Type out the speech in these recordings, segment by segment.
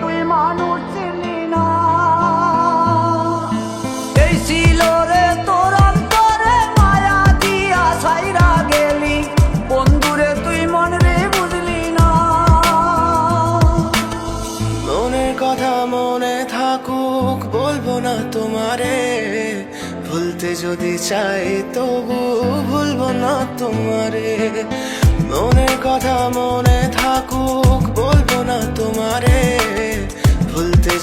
তুই মানুষ চিনি কথা মনে থাকুক, বলব না তোমারে। ভুলতে যদি চাই তবু ভুলবো না তোমারে। মনের কথা মনে থাকুক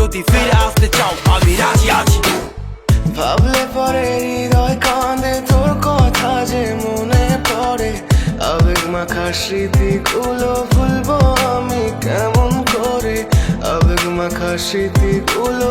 যদি ফিরে আসতে চাও, আমি রাজি আছি। ভাবলে পরে হৃদয় কাঁদে, তোর কথা যে মনে পড়ে। আবেগ মাখা স্মৃতিগুলো ভুলবো আমি কেমন করে? আবেগ মাখা স্মৃতিগুলো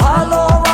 ভালো